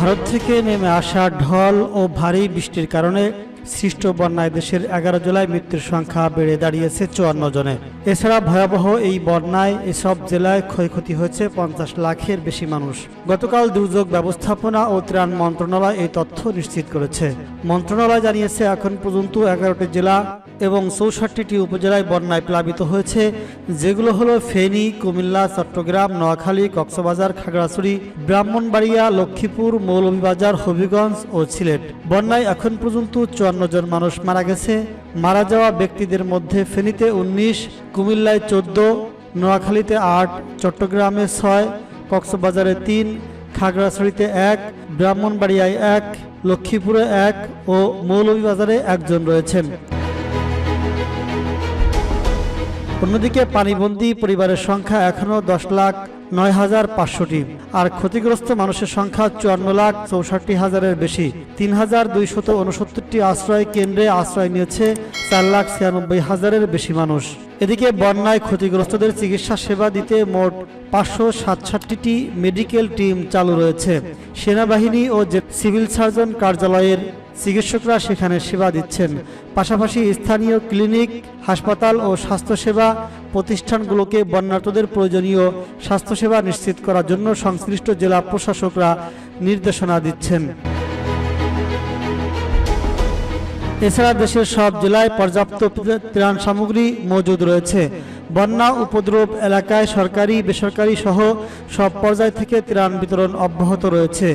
ভারত থেকে নেমে আসা ঢল ও ভারী বৃষ্টির কারণে সৃষ্ট বন্যায় দেশের এগারো জেলায় মৃত্যুর সংখ্যা বেড়ে দাঁড়িয়েছে চুয়ান্ন জনে। এছাড়া ভয়াবহ এই বন্যায় এসব জেলায় ক্ষয়ক্ষতি হয়েছে পঞ্চাশ লাখের বেশি মানুষ। গতকাল দুর্যোগ ব্যবস্থাপনা ও ত্রাণ মন্ত্রণালয় এই তথ্য নিশ্চিত করেছে। মন্ত্রণালয় জানিয়েছে, এখন পর্যন্ত এগারোটি জেলা এবং চৌষট্টিটি উপজেলায় বন্যায় প্লাবিত হয়েছে, যেগুলো হলো ফেনী, কুমিল্লা, চট্টগ্রাম, নোয়াখালী, কক্সবাজার, খাগড়াছড়ি, ব্রাহ্মণবাড়িয়া, লক্ষ্মীপুর, মৌলভীবাজার, হবিগঞ্জ ও সিলেট। বন্যায় এখন পর্যন্ত চুয়ান্ন জন মানুষ মারা গেছে। মারা যাওয়া ব্যক্তিদের মধ্যে ফেনীতে উনিশ, কুমিল্লায় চোদ্দ, নোয়াখালীতে আট, চট্টগ্রামে ছয়, কক্সবাজারে তিন, খাগড়াছড়িতে এক, ব্রাহ্মণবাড়িয়ায় এক, লক্ষ্মীপুরে এক ও মৌলভীবাজারে একজন রয়েছেন। অন্যদিকে পানিবন্দী পরিবারের সংখ্যা এখনও দশ লাখ নয় হাজার পাঁচশোটি। আর ক্ষতিগ্রস্ত মানুষের সংখ্যা চুয়ান্ন লাখ চৌষট্টি হাজারের বেশি। তিন হাজার দুইশত উনসত্তরটি আশ্রয় কেন্দ্রে আশ্রয় নিয়েছে চার লাখ ছিয়ানব্বই হাজারের বেশি মানুষ। এদিকে বন্যায় ক্ষতিগ্রস্তদের চিকিৎসা সেবা দিতে মোট পাঁচশো সাতষট্টিটি মেডিকেল টিম চালু রয়েছে। সেনাবাহিনী ও সিভিল সার্জন কার্যালয়ের চিকিৎসকরা সেখানে সেবা দিচ্ছেন। পাশাপাশি স্থানীয় ক্লিনিক, হাসপাতাল ও স্বাস্থ্যসেবা প্রতিষ্ঠানগুলোকে বন্যার্তদের প্রয়োজনীয় স্বাস্থ্যসেবা নিশ্চিত করার জন্য সংশ্লিষ্ট জেলা প্রশাসকরা নির্দেশনা দিচ্ছেন। এছাড়া দেশের সব জেলায় পর্যাপ্ত ত্রাণ সামগ্রী মজুদ রয়েছে। বন্যা, উপদ্রব এলাকায় সরকারি, বেসরকারি সহ সব পর্যায় থেকে ত্রাণ বিতরণ অব্যাহত রয়েছে।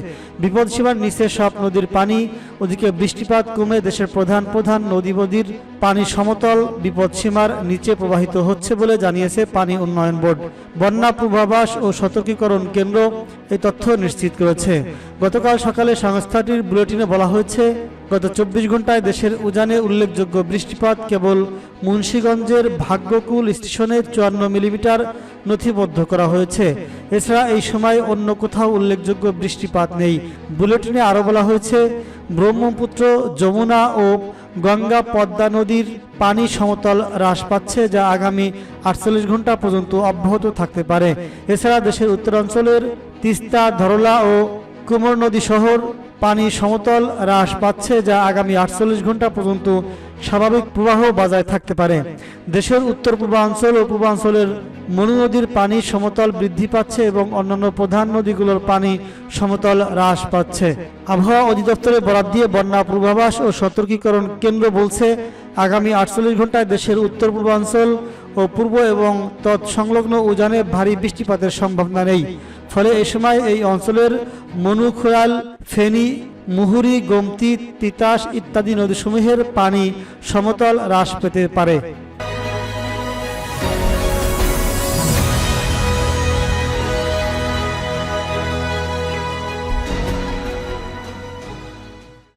বিপদসীমার নিচে সব নদীর পানি, ওদিকে বৃষ্টিপাত কমে দেশের প্রধান প্রধান নদী নদীর পানি সমতল, বিপদসীমার নিচে প্রবাহিত হচ্ছে বলে জানিয়েছে পানি উন্নয়ন বোর্ড। বন্যা পূর্বাভাস ও সতর্কীকরণ কেন্দ্র এই তথ্য নিশ্চিত করেছে। গতকাল সকালে সংস্থাটির বুলেটিনে বলা হয়েছে গত চব্বিশ ঘন্টায় দেশের উজানে উল্লেখযোগ্য বৃষ্টিপাত কেবল মুন্সীগঞ্জের ভাগ্যকুল স্টেশনে চুয়ান্ন মিলিমিটার নথিবদ্ধ করা হয়েছে। এছাড়া এই সময় অন্য কোথাও উল্লেখযোগ্য বৃষ্টিপাত নেই। বুলেটিনে আরও বলা হয়েছে, ব্রহ্মপুত্র, যমুনা ও গঙ্গা পদ্মা নদীর পানি সমতল হ্রাস পাচ্ছে যা আগামী আটচল্লিশ ঘণ্টা পর্যন্ত অব্যাহত থাকতে পারে। এছাড়া দেশের উত্তরাঞ্চলের তিস্তা, ধরলা ও কুমোর নদী শহর পানি সমতল হ্রাস পাচ্ছে যা আগামী আটচল্লিশ ঘণ্টা পর্যন্ত স্বাভাবিক প্রবাহ বজায় থাকতে পারে। দেশের উত্তর পূর্বাঞ্চল ও পূর্বাঞ্চলের মনু নদীর পানি সমতল বৃদ্ধি পাচ্ছে এবং অন্যান্য প্রধান নদীগুলোর পানি সমতল হ্রাস পাচ্ছে। আবহাওয়া অধিদপ্তরে বরাদ দিয়ে বন্যা পূর্বাভাস ও সতর্কীকরণ কেন্দ্র বলছে, আগামী আটচল্লিশ ঘন্টায় দেশের উত্তর পূর্বাঞ্চল ও পূর্ব এবং তৎসংলগ্ন উজানে ভারী বৃষ্টিপাতের সম্ভাবনা নেই। ফলে এ সময় এই অঞ্চলের মনুখোয়াল ফেনী, মুহুরি, গোমতি, তিতাস ইত্যাদি নদীসমূহের পানি সমতল হ্রাস পেতে পারে।